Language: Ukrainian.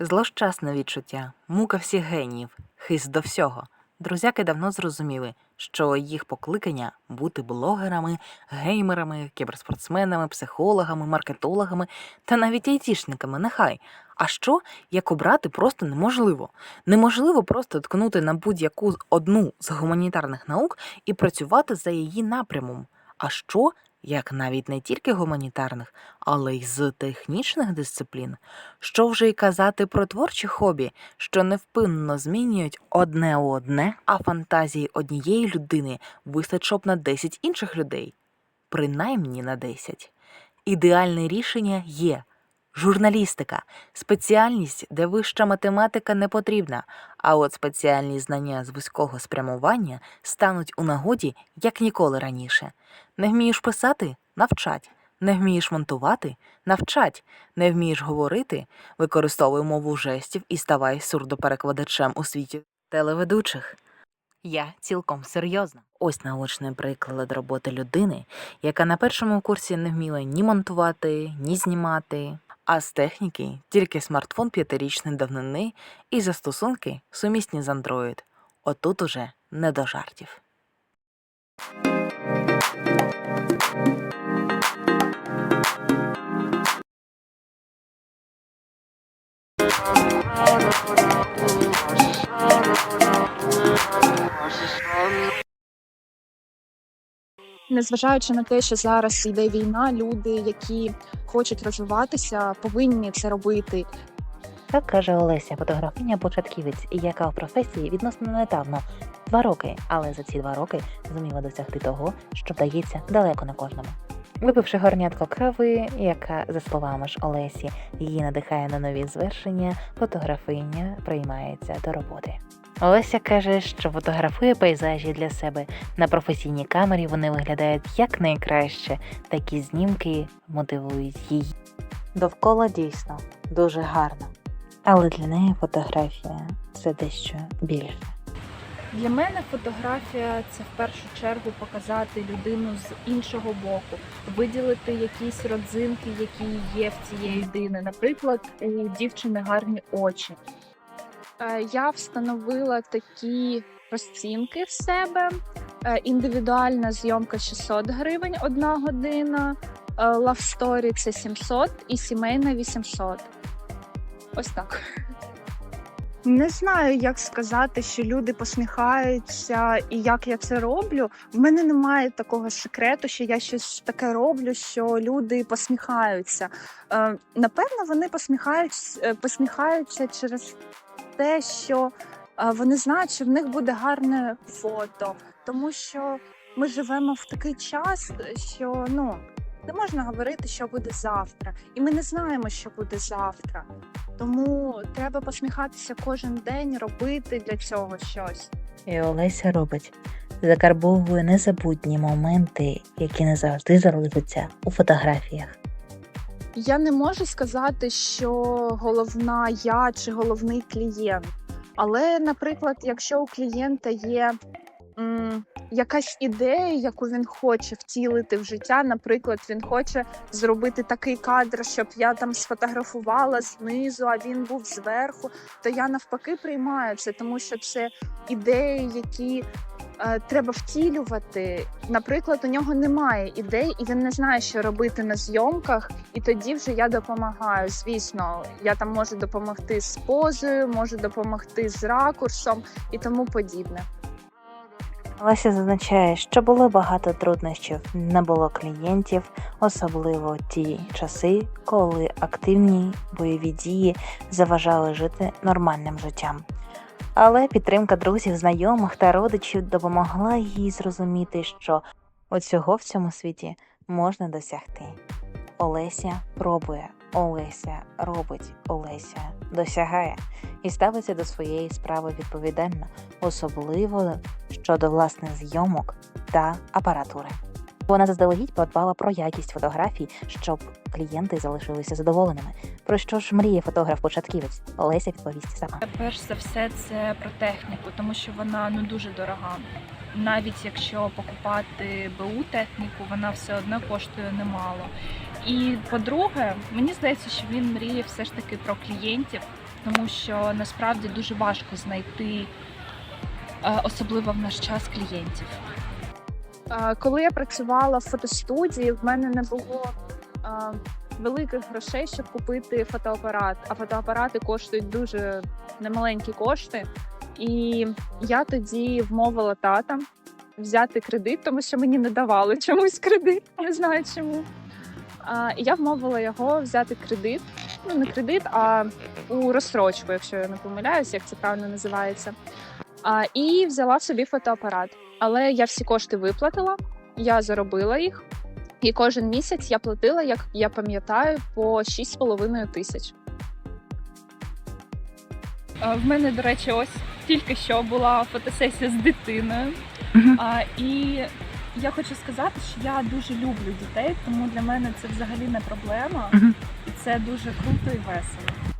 Злощасне відчуття, мука всіх геніїв, хист до всього. Друзяки давно зрозуміли, що їх покликання бути блогерами, геймерами, кіберспортсменами, психологами, маркетологами та навіть айтішниками, нехай. А що, як обрати, просто неможливо. Неможливо просто ткнути на будь-яку одну з гуманітарних наук і працювати за її напрямом. А що, як навіть не тільки гуманітарних, але й з технічних дисциплін? Що вже й казати про творчі хобі, що невпинно змінюють одне одне, а фантазії однієї людини вистачило б на 10 інших людей, принаймні на 10. Ідеальне рішення є журналістика, спеціальність, де вища математика не потрібна, а от спеціальні знання з вузького спрямування стануть у нагоді як ніколи раніше. Не вмієш писати навчать. Не вмієш монтувати навчать. Не вмієш говорити використовуй мову жестів і ставай сурдоперекладачем у світі телеведучих. Я цілком серйозно. Ось наочний приклад роботи людини, яка на першому курсі не вміла ні монтувати, ні знімати, а з техніки тільки смартфон п'ятирічної давнини і застосунки сумісні з Android. Отут уже не до жартів. Незважаючи на те, що зараз йде війна, люди, які хочуть розвиватися, повинні це робити. Так каже Олеся, фотографиня початківець, яка в професії відносно недавно два роки, але за ці два роки зуміла досягти того, що вдається далеко не кожному. Випивши горнятко кави, яка, за словами ж Олесі, її надихає на нові звершення, фотографиня приймається до роботи. Олеся каже, що фотографує пейзажі для себе. На професійній камері вони виглядають якнайкраще. Такі знімки мотивують її. Довкола дійсно дуже гарно. Але для неї фотографія це дещо більше. Для мене фотографія це в першу чергу показати людину з іншого боку, виділити якісь родзинки, які є в цієї людини. Наприклад, у дівчини гарні очі. Е, Я встановила такі розцінки в себе. Е, Індивідуальна зйомка 600 гривень одна година, е, Love Story це 700 і сімейна 800. Ось так. Не знаю, як сказати, що люди посміхаються і як я це роблю. В мене немає такого секрету, що я щось таке роблю, що люди посміхаються. Е, напевно, вони посміхаються, е, посміхаються через те, що е, вони знають, що в них буде гарне фото, тому що ми живемо в такий час, що ну не можна говорити, що буде завтра, і ми не знаємо, що буде завтра. Тому треба посміхатися кожен день, робити для цього щось. І Олеся робить закарбовує незабутні моменти, які не завжди залишаться у фотографіях. Я не можу сказати, що головна я чи головний клієнт. Але, наприклад, якщо у клієнта є м, якась ідея, яку він хоче втілити в життя, наприклад, він хоче зробити такий кадр, щоб я там сфотографувала знизу, а він був зверху, то я навпаки приймаю це, тому що це ідеї, які треба втілювати. Наприклад, у нього немає ідей, і він не знає, що робити на зйомках. І тоді вже я допомагаю. Звісно, я там можу допомогти з позою, можу допомогти з ракурсом і тому подібне. Олеся зазначає, що було багато труднощів, не було клієнтів, особливо ті часи, коли активні бойові дії заважали жити нормальним життям. Але підтримка друзів, знайомих та родичів допомогла їй зрозуміти, що оцього в цьому світі можна досягти. Олеся пробує, Олеся робить, Олеся досягає і ставиться до своєї справи відповідально, особливо щодо власне зйомок та апаратури. Вона заздалегідь подбала про якість фотографій, щоб клієнти залишилися задоволеними. Про що ж мріє фотограф-початківець? Олеся відповість сама. Перш за все, це про техніку, тому що вона ну дуже дорога. Навіть якщо покупати БУ техніку, вона все одно коштує немало. І по-друге, мені здається, що він мріє все ж таки про клієнтів, тому що насправді дуже важко знайти, е, особливо в наш час клієнтів. Коли я працювала в фотостудії, в мене не було великих грошей, щоб купити фотоапарат. А фотоапарати коштують дуже немаленькі кошти. І я тоді вмовила тата взяти кредит, тому що мені не давали чомусь кредит, не знаю чому. І я вмовила його взяти кредит. Ну, не кредит, а у розстрочку, якщо я не помиляюсь, як це правильно називається. А, і взяла собі фотоапарат. Але я всі кошти виплатила, я заробила їх, і кожен місяць я платила, як я пам'ятаю, по 6,5 тисяч. В мене, до речі, ось тільки що була фотосесія з дитиною. Мгм. А, і я хочу сказати, що я дуже люблю дітей, тому для мене це взагалі не проблема, Мгм. і це дуже круто і весело.